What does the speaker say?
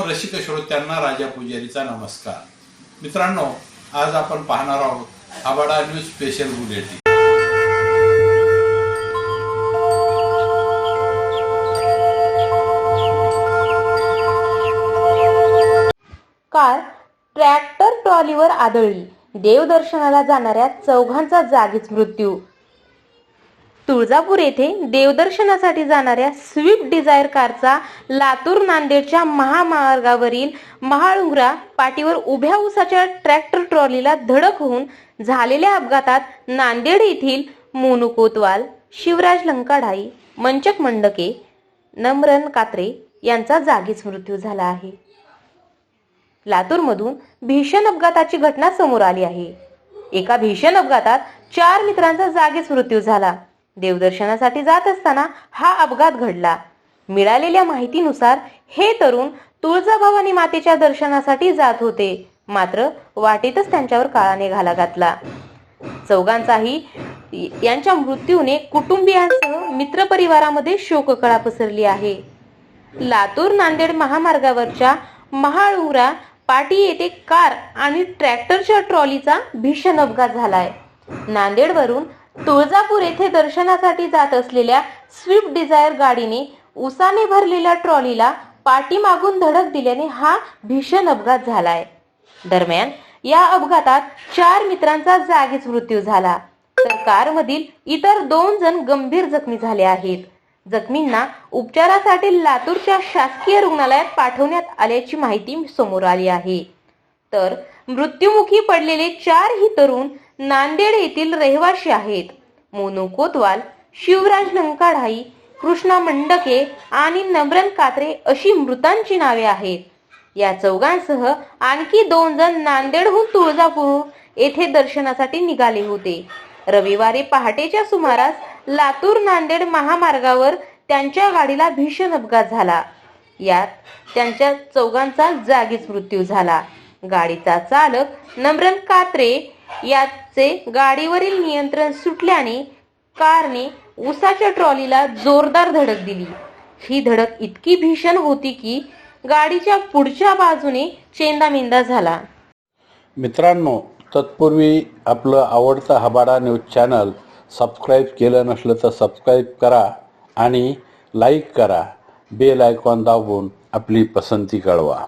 रसिक श्रोत्यांना राजा पुजारीचा नमस्कार. मित्रांनो आज आपण पाहणार आहोत आबाडा news special bulletin car tractor ट्रॉलीवर आदळली. देवदर्शनाला जाणाऱ्या चौघांचा जागीच मृत्यू. तुळजापूर येथे देवदर्शनासाठी जाणाऱ्या स्विफ्ट डिझायर कारचा लातूर नांदेडच्या महामार्गावरील महाळुंगरा पाटीवर उभ्या उसाच्या ट्रॅक्टर ट्रॉलीला धडक होऊन झालेल्या अपघातात नांदेड येथील मोनू कोतवाल शिवराज लंकाढाई मंचक मंडके नम्रन कात्रे यांचा जागीच मृत्यू झाला आहे. लातूरमधून भीषण अपघाताची घटना समोर आली आहे. एका भीषण अपघातात चार मित्रांचा जागीच मृत्यू झाला. देवदर्शनासाठी जात असताना हा अपघात घडला. मिळालेल्या माहितीनुसार हे तरुण तुळजाभवानी मातेच्या दर्शनासाठी जात होते. मात्र वाटेतच त्यांच्यावर काळाने घाला घातला. चौघांचाही यांच्या मृत्यूने कुटुंबियांसह मित्रपरिवारामध्ये शोककळा पसरली आहे. लातूर नांदेड महामार्गावरच्या महाळुंगरा पाटी येथे कार आणि ट्रॅक्टरच्या ट्रॉलीचा भीषण अपघात झालाय. नांदेडवरून तुळजापूर येथे दर्शनासाठी जात असलेल्या स्विफ्ट डिझायर गाडीने उसाने भरलेल्या ट्रॉलीला पाठीमागून धडक दिल्याने हा भीषण अपघात झालाय. दरम्यान या अपघातात चार मित्रांचा जागीच मृत्यू झाला. तर कारमधील इतर दोन जण गंभीर जखमी झाले आहेत. जखमींना उपचारासाठी लातूरच्या शासकीय रुग्णालयात पाठवण्यात आल्याची माहिती समोर आली आहे. तर मृत्युमुखी पडलेले चारही तरुण नांदेड येथील रहिवासी आहेत. मोनू कोतवाल शिवराज लंकाढाई कृष्णा मंडके आणि नम्रन कात्रे अशी मृतांची नावे आहेत. या चौघांसह आणखी दोन जण नांदेडहून तुळजापूर येथे दर्शनासाठी निघाले होते. रविवारी पहाटेच्या सुमारास लातूर नांदेड महामार्गावर त्यांच्या गाडीला भीषण अपघात झाला. यात त्यांच्या चौघांचा जागीच मृत्यू झाला. गाडीचा चालक नम्रन कात्रे याचे गाडीवरील नियंत्रण सुटल्याने कारने उसाच्या ट्रॉलीला जोरदार धडक दिली. ही धडक इतकी भीषण होती की गाडीच्या पुढच्या बाजूने चेंदामेंदा झाला. मित्रांनो तत्पूर्वी आपलं आवडतं हबाडा न्यूज चॅनल सबस्क्राईब केलं नसलं तर सबस्क्राईब करा आणि लाईक करा. बेल आयकॉन दाबून आपली पसंती कळवा.